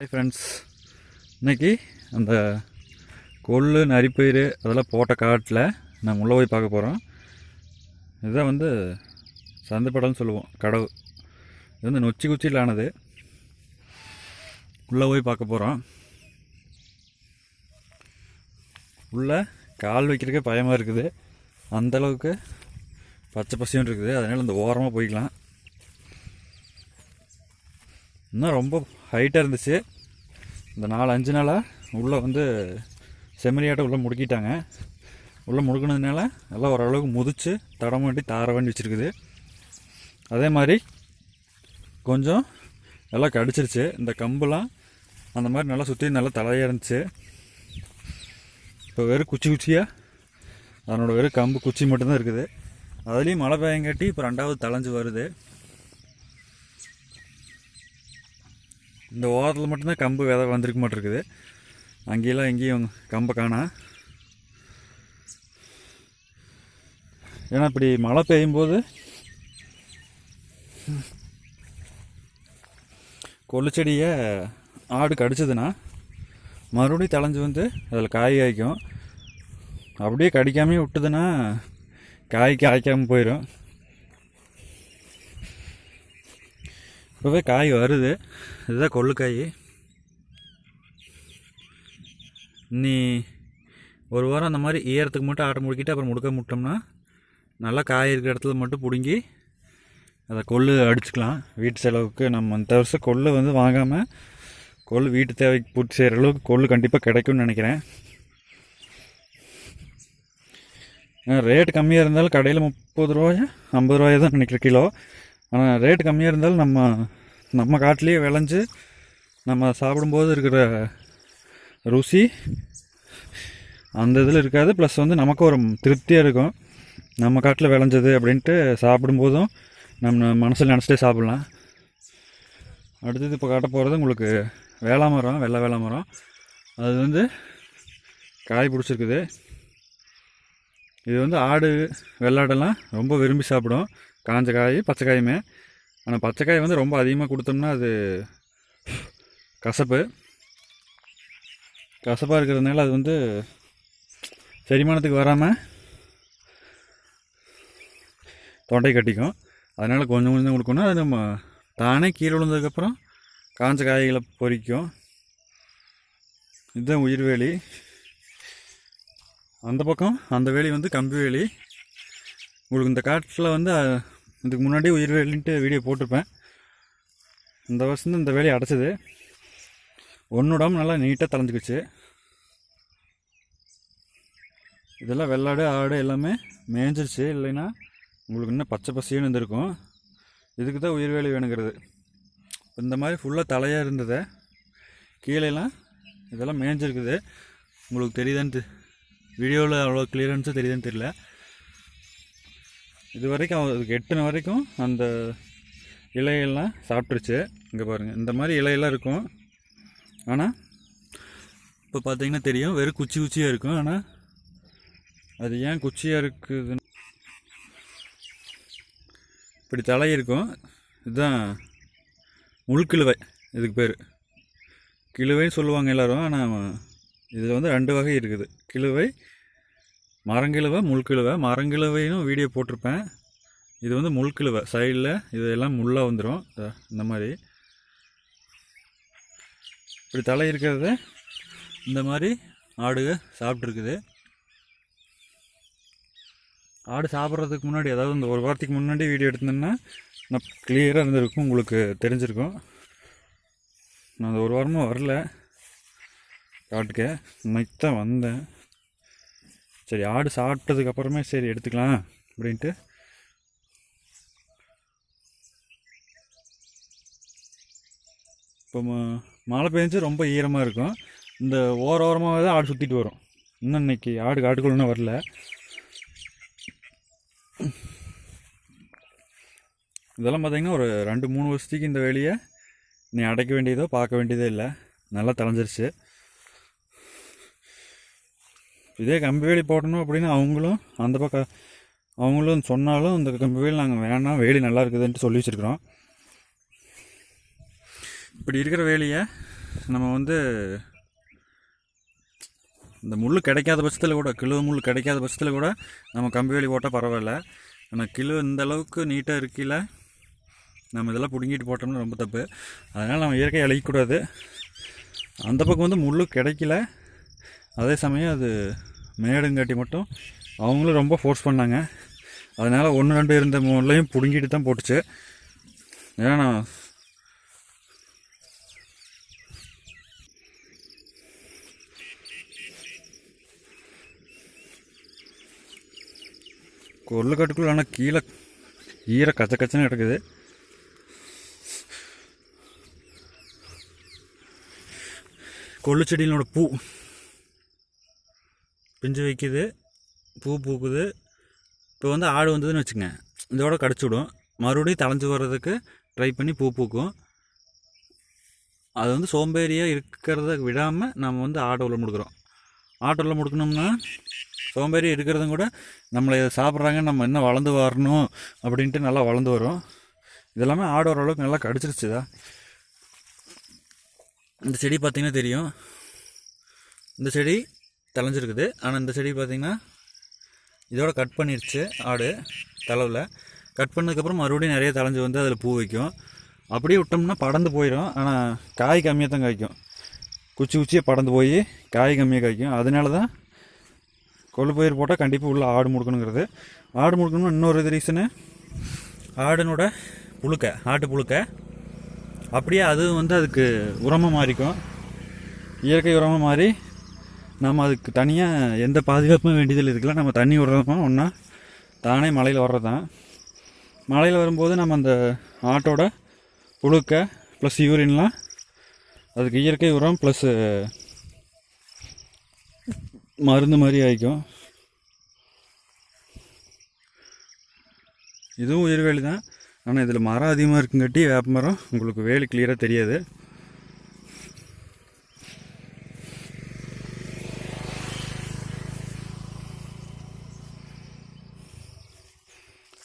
Hi friends இன்னைக்கு அந்த கொள்ளு நரிப்பயிறு அதெல்லாம் போட்ட காட்டில் நாங்கள் உள்ளே போய் பார்க்க போகிறோம். இதுதான் வந்து சந்தைப்படம்னு சொல்லுவோம் கடவு. இது வந்து நொச்சி குச்சியில் ஆனது. உள்ளே போய் பார்க்க போகிறோம். உள்ளே கால் வைக்கிறதுக்கே பயமாக இருக்குது. அந்தளவுக்கு பச்சை பசியும் இருக்குது. அதனால் இந்த ஓரமாக போய்க்கலாம். இன்னும் ரொம்ப ஹைட்டாக இருந்துச்சு. இந்த நாலு அஞ்சு நாளாக உள்ளே வந்து செம்மறியாட்டை உள்ளே முடுக்கிட்டாங்க. உள்ளே முடுக்கினதுனால எல்லாம் ஓரளவுக்கு முதிச்சு தடம் வண்டி தார வண்டி வச்சுருக்குது. அதே மாதிரி கொஞ்சம் எல்லாம் கடிச்சிருச்சு. இந்த கம்புலாம் அந்த மாதிரி நல்லா சுற்றி நல்லா தலையாக இருந்துச்சு. இப்போ வெறும் குச்சி குச்சியாக அதனோட வெறும் கம்பு குச்சி மட்டும்தான் இருக்குது. அதுலேயும் மழை பெய்யங்காட்டி இப்போ ரெண்டாவது தலைஞ்சு வருது. இந்த ஓரத்தில் மட்டும்தான் கம்பு விதை வந்திருக்க மாட்டிருக்குது. அங்கேயெல்லாம் எங்கேயும் கம்பை காணா. ஏன்னா இப்படி மழை பெய்யும்போது கொள்ளு செடியை ஆடு கடிச்சதுன்னா மறுபடியும் தளைஞ்சு வந்து அதில் காய் காய்க்கும். அப்படியே கடிக்காமே விட்டுதுன்னா காய் காய்க்காமல் போயிடும் இப்போவே காய் வருது. இதுதான் கொள்ளுக்காய். நீ ஒரு வாரம் அந்த மாதிரி ஈரத்துக்கு மட்டும் ஆட்டை முடுக்கிட்டு அப்புறம் முடுக்க முட்டோம்னா நல்லா காய் இருக்கிற இடத்துல மட்டும் பிடுங்கி அதை கொள்ளு அடிச்சுக்கலாம். வீட்டு செலவுக்கு நம்ம இந்த வருஷம் கொள்ளு வந்து வாங்காமல் கொள்ளு வீட்டு தேவைக்கு பூர்த்தி செய்கிற அளவுக்கு கொள்ளு கண்டிப்பாக கிடைக்கும்னு நினைக்கிறேன். ரேட் கம்மியாக இருந்தாலும் கடையில் முப்பது ரூபாயா ஐம்பது ரூபாயா தான் நினைக்கிறேன் கிலோ. ஆனால் ரேட் கம்மியாக இருந்தாலும் நம்ம நம்ம காட்டிலேயே விளைஞ்சு நம்ம சாப்பிடும்போது இருக்கிற ருசி அந்த இதில் இருக்காது. ப்ளஸ் வந்து நமக்கு ஒரு திருப்தியாக இருக்கும். நம்ம காட்டில் விளைஞ்சது அப்படின்ட்டு சாப்பிடும்போதும் நம்ம மனசில் நினச்சிட்டே சாப்பிட்லாம். அடுத்தது இப்போ காட்ட போகிறது உங்களுக்கு வேளா மரம் வெள்ளை வேளா மரம். அது வந்து காய் பிடிச்சிருக்குது. இது வந்து ஆடு வெள்ளாடெல்லாம் ரொம்ப விரும்பி சாப்பிடும். காஞ்ச காய் பச்சை காயுமே. ஆனால் பச்சை காய் வந்து ரொம்ப அதிகமாக கொடுத்தோம்னா அது கசப்பு. கசப்பாக இருக்கிறதுனால அது வந்து செரிமானத்துக்கு வராமல் தொண்டை கட்டிக்கும். அதனால் கொஞ்சம் கொஞ்சம் கொடுக்கணும். அது நம்ம தானே கீழே விழுந்ததுக்கப்புறம் காஞ்ச காய்களை பொறிக்கும். இதுதான் உயிர் வேலி. அந்த பக்கம் அந்த வேலி வந்து கம்பி வேலி. உங்களுக்கு இந்த காட்டில் வந்து இதுக்கு முன்னாடி உயிர் வேலின்ட்டு வீடியோ போட்டிருப்பேன். இந்த வருஷம் இந்த வேலையை அடைச்சிது. ஒன்றுடாமல் நல்லா நீட்டாக தலைஞ்சுக்குச்சு இதெல்லாம் வெள்ளாடு ஆடு எல்லாமே மேய்ஞ்சிருச்சு. இல்லைன்னா உங்களுக்கு இன்னும் பச்சை பசின்னு இருந்திருக்கும். இதுக்கு தான் உயிர் வேலி வேணுங்கிறது. இந்த மாதிரி ஃபுல்லாக தலையாக இருந்தது கீழேலாம் இதெல்லாம் மேய்ஞ்சிருக்குது. உங்களுக்கு தெரியுதான்னு வீடியோவில் அவ்வளோ கிளியரன்ஸும் தெரியுதான்னு தெரியல. இது வரைக்கும் அதுக்கு எட்டுன வரைக்கும் அந்த இலையெல்லாம் சாப்பிட்ருச்சு இங்கே பாருங்கள் இந்த மாதிரி இலையெல்லாம் இருக்கும். ஆனால் இப்போ பார்த்தீங்கன்னா தெரியும் வெறும் குச்சி குச்சியாக இருக்கும். ஆனால் அது ஏன் குச்சியாக இருக்குதுன்னு. இப்படி தலை இருக்கும். இதுதான் முள்கிழுவை இதுக்கு பேர். கிழுவைன்னு சொல்லுவாங்க எல்லோரும் ஆனால் இதில் வந்து ரெண்டு வகை இருக்குது. கிழுவை மரங்கிழவை முள்கிழவை. மரங்கிழவையும் வீடியோ போட்டிருப்பேன். இது வந்து முள்கிழவை. சைடில் இதெல்லாம் முள்ளாக வந்துடும் இந்த மாதிரி. இப்படி தலை இருக்கிறத. இந்த மாதிரி ஆடுக சாப்பிட்ருக்குது ஆடு சாப்பிட்றதுக்கு முன்னாடி அதாவது இந்த ஒரு வாரத்துக்கு முன்னாடி வீடியோ எடுத்திருந்தேன்னா நான் கிளியராக இருந்திருக்கும். உங்களுக்கு தெரிஞ்சிருக்கும். நான் அந்த ஒரு வாரமாக வரல. காட்டுக்க. இன்னைக்கு தான் வந்தேன். சரி ஆடு சாப்பிட்டதுக்கு அப்புறமே சரி எடுத்துக்கலாம் அப்படின்ட்டு. இப்போ மழை பெஞ்சு ரொம்ப ஈரமாக இருக்கும். இந்த ஓர ஓரமாக தான் ஆடு சுற்றிட்டு வரும். இன்னும் இன்னைக்கு ஆடு காட்டுக்குள்ளே வரல. இதெல்லாம் பார்த்தீங்கன்னா ஒரு ரெண்டு மூணு வருஷத்துக்கு இந்த வேலையை நீ அடைக்க வேண்டியதோ பார்க்க வேண்டியதோ இல்லை. நல்லா தலைஞ்சிருச்சு இதே கம்பி வேலி போடணும் அப்படின்னு அவங்களும் அந்த பக்கம் அவங்களும் சொன்னாலும் இந்த கம்பி வேலி நாங்கள் வேணாம் வேலி நல்லா இருக்குதுன்ட்டு சொல்லி வச்சுருக்குறோம். இப்படி இருக்கிற வேலியை நம்ம வந்து இந்த முள் கிடைக்காத பட்சத்தில் கூட கிலோ முள் கிடைக்காத பட்சத்தில் கூட நம்ம கம்பி வேலி போட்டால் பரவாயில்ல. ஆனால் கிலோ இந்த அளவுக்கு நீட்டாக இருக்கையில் நம்ம இதெல்லாம் பிடுங்கிட்டு போட்டோம்னா ரொம்ப தப்பு. அதனால் நம்ம இயற்கையை அழிக்கக்கூடாது. அந்த பக்கம் வந்து முள் கிடைக்கல. அதே சமயம் அது மேடுங்காட்டி மட்டும் அவங்களும் ரொம்ப ஃபோர்ஸ் பண்ணாங்க. அதனால் ஒன்று ரெண்டு இருந்த முள்ளையும் பிடுங்கிட்டு தான் போட்டுச்சு. ஏன்னா நான் கொள்ளுக்கட்டுக்குள்ள ஆனால் கீழே ஈர கச்ச கச்சன்னு கிடக்குது. கொள்ளு செடியினோட பூ பிஞ்சு வைக்குது பூ பூக்குது. இப்போ வந்து ஆடு வந்ததுன்னு வச்சுங்க இதோட கடிச்சு விடும். மறுபடியும் தளைஞ்சு வர்றதுக்கு ட்ரை பண்ணி பூ பூக்கும். அது வந்து சோம்பேறியாக இருக்கிறத விடாமல் நம்ம வந்து ஆட்டோ உள்ள முடுக்குறோம். ஆட்டோ உள்ள முடுக்கணும்னா சோம்பேறி இருக்கிறதும் கூட நம்மளை இதை சாப்பிட்றாங்க நம்ம இன்னும் வளர்ந்து வரணும் அப்படின்ட்டு நல்லா வளர்ந்து வரும். இதெல்லாமே ஆடு ஓரளவுக்கு நல்லா கடிச்சிருச்சுதா இந்த செடி பார்த்திங்கன்னா தெரியும். இந்த செடி தலைஞ்சிருக்குது ஆனால் இந்த செடி பார்த்திங்கன்னா இதோட கட் பண்ணிடுச்சு ஆடு தலைவில் கட் பண்ணதுக்கப்புறம் மறுபடியும் நிறைய தலைஞ்சு வந்து அதில் பூ வைக்கும். அப்படியே விட்டோம்னா படந்து போயிடும். ஆனால் காய் கம்மியாக தான் காய்க்கும். குச்சி குச்சியாக படந்து போய் காய் கம்மியாக காய்க்கும். அதனால தான் கொள்ளு பயிர் போட்டால் கண்டிப்பாக உள்ள ஆடு முடுக்கணுங்கிறது. ஆடு முடுக்கணும்னு இன்னொரு இது ரீசனு ஆடினோட புழுக்க ஆட்டு புழுக்க. அப்படியே அது வந்து அதுக்கு உரமாக மாறிக்கும். இயற்கை உரமாக மாறி நம்ம அதுக்கு தனியாக எந்த பாதுகாப்பும் வேண்டியதில் இருக்கலாம். நம்ம தண்ணி விடுறதுமா? ஒன்றா தானே மலையில் வர்றது தான் மலையில் வரும்போது நம்ம அந்த ஆட்டோட புழுக்க ப்ளஸ் யூரின்லாம் அதுக்கு இயற்கை உரம் ப்ளஸ்ஸு மருந்து மாதிரி ஆகிக்கும் இதுவும் உயிர் வேலி தான் ஆனால் இதில் மரம் அதிகமாக இருக்குங்காட்டி வேப்ப மரம் உங்களுக்கு வேலி கிளியராக தெரியாது.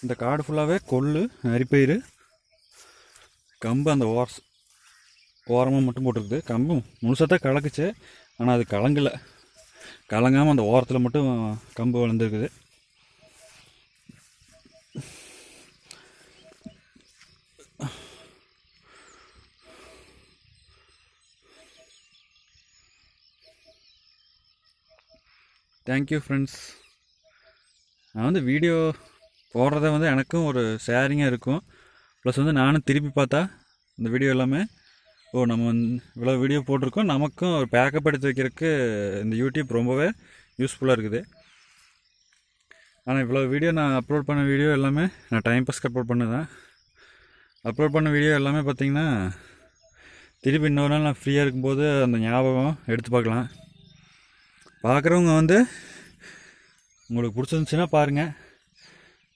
இந்த காடு ஃபுல்லாகவே கொள்ளு அரிப்பயிறு கம்பு அந்த ஓரஸ் ஓரமாக மட்டும் போட்டிருக்குது. கம்பு முழுசாக தான் கலக்குச்சு. ஆனால் அது கலங்கலை. கலங்காமல் அந்த ஓரத்தில் மட்டும் கம்பு வளர்ந்துருக்குது. தேங்க்யூ ஃப்ரெண்ட்ஸ் நான் வந்து வீடியோ போடுறத வந்து எனக்கும் ஒரு ஷேரிங்காக இருக்கும். ப்ளஸ் வந்து நானும் திருப்பி பார்த்தா இந்த வீடியோ எல்லாமே ஓ நம்ம வந்து இவ்வளோ வீடியோ போட்டிருக்கோம். நமக்கும் ஒரு பேக்கப் எடுத்து வைக்கிறதுக்கு இந்த யூடியூப் ரொம்பவே யூஸ்ஃபுல்லாக இருக்குது. ஆனால் இவ்வளோ வீடியோ நான் அப்லோட் பண்ண வீடியோ எல்லாமே நான் டைம் பாஸ்க்கு அப்லோட் பண்ணதான் அப்லோட் பண்ண வீடியோ எல்லாமே பார்த்தீங்கன்னா திருப்பி இன்னொரு நாள் நான் ஃப்ரீயாக இருக்கும்போது அந்த ஞாபகம் எடுத்து பார்க்கலாம். பார்க்குறவங்க வந்து உங்களுக்கு பிடிச்சிருந்துச்சுன்னா பாருங்கள்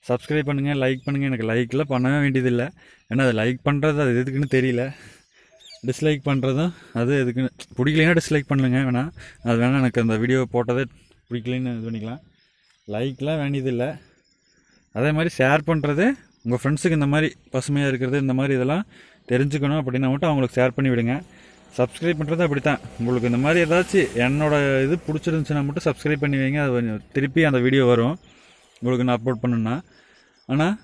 சப்ஸ்கிரைப் பண்ணுங்கள் லைக் பண்ணுங்கள் எனக்கு லைக்லாம் பண்ணவே வேண்டியதில்லை. ஏன்னா அது லைக் பண்ணுறது அது எதுக்குன்னு தெரியல. டிஸ்லைக் பண்ணுறதும் அது எதுக்குன்னு? பிடிக்கலைன்னா டிஸ்லைக் பண்ணுங்க வேணாம் அது வேணால் எனக்கு அந்த வீடியோ போட்டதே பிடிக்கலன்னு இது பண்ணிக்கலாம். லைக்லாம் வேண்டியதில்லை. அதே மாதிரி ஷேர் பண்ணுறது உங்கள் ஃப்ரெண்ட்ஸுக்கு இந்த மாதிரி பசுமையாக இருக்கிறது இந்த மாதிரி இதெல்லாம் தெரிஞ்சுக்கணும் அப்படின்னா மட்டும் அவங்களுக்கு ஷேர் பண்ணி விடுங்க. சப்ஸ்கிரைப் பண்ணுறது அப்படி தான் உங்களுக்கு இந்த மாதிரி ஏதாச்சும் என்னோடய இது பிடிச்சிருந்துச்சுன்னா மட்டும் சப்ஸ்கிரைப் பண்ணி வைங்க. அது கொஞ்சம் திருப்பி அந்த வீடியோ வரும். உங்களுக்கு நான் அப்லோட் பண்ணேன்னா. ஆனால்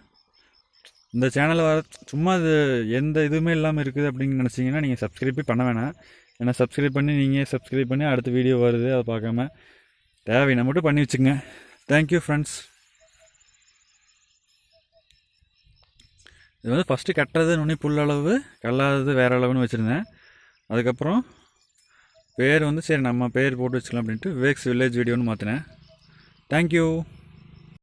இந்த சேனலில் வர சும்மா அது எந்த இதுவுமே இல்லாமல் இருக்குது அப்படின்னு நினச்சிங்கன்னா நீங்கள் சப்ஸ்கிரைப்பே பண்ண வேணாம். ஏன்னா சப்ஸ்கிரைப் பண்ணி நீங்கள் சப்ஸ்கிரைப் பண்ணி அடுத்த வீடியோ வருது அதை பார்க்காம தேவையான மட்டும் பண்ணி வச்சுங்க தேங்க்யூ ஃப்ரெண்ட்ஸ் இது வந்து ஃபஸ்ட்டு கட்டுறது நுனி புல்லளவு கல்லாதது வேறு அளவுன்னு வச்சுருந்தேன். அதுக்கப்புறம் பேர் வந்து சரி நம்ம பேர் போட்டு வச்சுக்கலாம் அப்படின்ட்டு விவேக்ஸ் வில்லேஜ் வீடியோன்னு மாற்றினேன் தேங்க்யூ